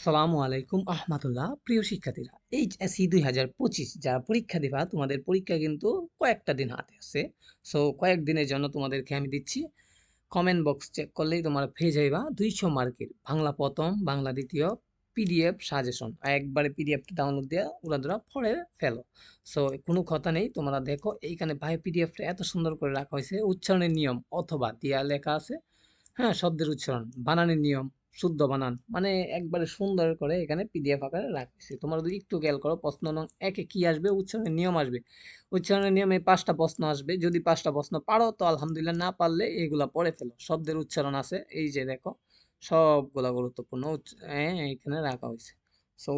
আসসালামু আলাইকুম আহমতুল্লাহ, প্রিয় শিক্ষার্থীরা। এইচএসসি দুই হাজার পঁচিশ যারা পরীক্ষা দিবা, তোমাদের পরীক্ষা কিন্তু কয়েকটা দিন হাতে আছে। সো কয়েকদিনের জন্য তোমাদেরকে আমি দিচ্ছি। কমেন্ট বক্স চেক করলেই তোমরা পেয়ে যাইবা দুইশো মার্কের বাংলা প্রথম, বাংলা দ্বিতীয় পিডিএফ সাজেশন একবারে পিডিএফটা ডাউনলোড দিয়ে ওরা পড়ে ফেলো। সো কোনো কথা নেই, তোমরা দেখো, এইখানে ভাই পিডিএফটা এত সুন্দর করে রাখা হয়েছে। উচ্চারণের নিয়ম অথবা দিয়া লেখা আছে। হ্যাঁ শব্দের উচ্চারণ, বানানের নিয়ম শুদ্ধ বানান। মানে একবারে সুন্দর করে এখানে পিডিএফ আকারে রাখছি। তোমরা যদি একটু খেয়াল করো, প্রশ্ন নং একে কি আসবে? উচ্চারণের নিয়ম আসবে। উচ্চারণের নিয়মে পাঁচটা প্রশ্ন আসবে। যদি পাঁচটা প্রশ্ন পারো, তো আলহামদুলিল্লাহ না পারলে এইগুলা পড়ে ফেলো। শব্দের উচ্চারণ আছে। এই যে দেখো, সবগুলা গুরুত্বপূর্ণ হ্যাঁ এখানে রাখা হয়েছে। সো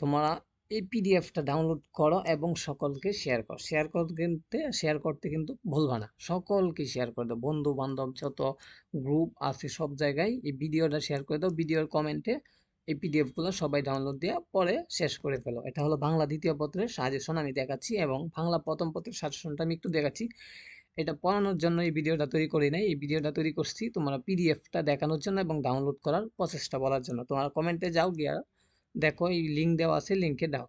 তোমরা এই পিডিএফটা ডাউনলোড করো এবং সকলকে শেয়ার করো। শেয়ার করতে শেয়ার করতে কিন্তু ভুলবা না। সকলকে শেয়ার করে দাও। বন্ধু বান্ধব যত গ্রুপ আছে সব জায়গায় এই ভিডিওটা শেয়ার করে দাও। ভিডিওর কমেন্টে এই পিডিএফগুলো সবাই ডাউনলোড দিয়ে, পরে শেষ করে ফেলো। এটা হলো বাংলা দ্বিতীয় পত্রের সাজেশন আমি দেখাচ্ছি এবং বাংলা প্রথম পত্রের সাজেশনটা আমি একটু দেখাচ্ছি। এটা পড়ানোর জন্য এই ভিডিওটা তৈরি করি নাই। এই ভিডিওটা তৈরি করছি তোমরা পিডিএফটা দেখানোর জন্য এবং ডাউনলোড করার প্রসেসটা বলার জন্য। তোমরা কমেন্টে যাও গিয়া দেখো, এই লিঙ্ক দেওয়া আছে লিঙ্কে দাও।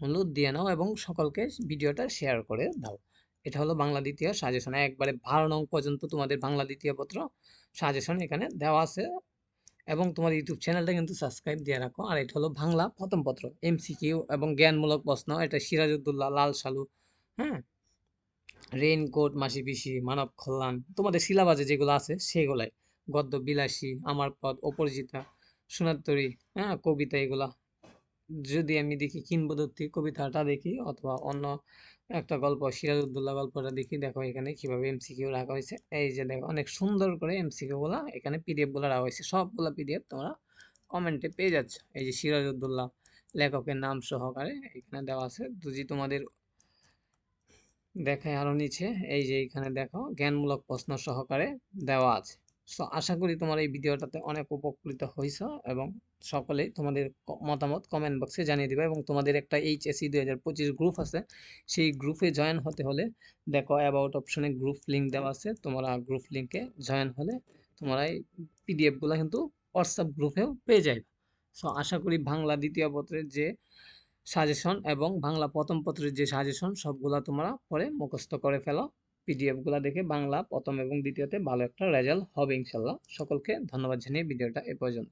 অনুরোধ দিয়ে নাও এবং সকলকে ভিডিওটা শেয়ার করে দাও। এটা হলো বাংলা দ্বিতীয় সাজেশন একবারে বারো নং পর্যন্ত তোমাদের বাংলা দ্বিতীয় পত্র সাজেশন এখানে দেওয়া আছে এবং তোমার ইউটিউব চ্যানেলটা কিন্তু সাবস্ক্রাইব দিয়ে রাখো। আর এটা হলো বাংলা প্রথম পত্র এমসিকিউ এবং জ্ঞানমূলক প্রশ্ন। এটা সিরাজউদ্দৌল্লা লাল সালু হ্যাঁ? রেইনকোট মাসি পিসি মানব কল্যাণ। তোমাদের সিলাবাসে যেগুলো আছে, সেগুলাই। গদ্য বিলাসী, আমার পদ অপরিচিতা সোনাত্তরী হ্যাঁ কবিতা এগুলা। যদি আমি দেখি কিংবদন্তি কবিতাটা দেখি অথবা অন্য একটা গল্প সিরাজউদ্দৌল্লা গল্পটা দেখি, দেখো এখানে কীভাবে এমসিকিউ রাখা হয়েছে। এই যে দেখো, অনেক সুন্দর করে এমসিকিউ গুলা এখানে পিডিএফগুলো রাখা হয়েছে। সবগুলা পিডিএফ তোমরা কমেন্টে পেয়ে যাচ্ছ। এই যে সিরাজউদ্দৌল্লা লেখকের নাম সহকারে এখানে দেওয়া আছে। যদি তোমাদের দেখায় আরও নিচে, এই যে এখানে দেখো, জ্ঞানমূলক প্রশ্ন সহকারে দেওয়া আছে। সো আশা করি তোমার এই ভিডিওটাতে অনেক উপকৃত হয়েছ এবং সকলেই তোমাদের মতামত কমেন্ট বক্সে জানিয়ে দিবে এবং তোমাদের একটা এইচএসি দুই হাজার পঁচিশ গ্রুপ আছে, সেই গ্রুপে জয়েন হতে হলে দেখো অ্যাবাউট অপশনে গ্রুপ লিঙ্ক দেওয়া আছে, তোমরা গ্রুপ লিঙ্কে জয়েন হলে তোমরা এই পিডিএফগুলো কিন্তু হোয়াটসঅ্যাপ গ্রুপেও পেয়ে যাবে সো আশা করি বাংলা দ্বিতীয় পত্রের যে সাজেশন এবং বাংলা প্রথম পত্রের যে সাজেশন সবগুলা তোমরা পরে মুখস্থ করে ফেলো। পিডিএফগুলো দেখে বাংলা প্রথম এবং দ্বিতীয়তে ভালো একটা রেজাল্ট হবে ইনশাল্লাহ। সকলকে ধন্যবাদ জানিয়ে ভিডিওটা এ পর্যন্ত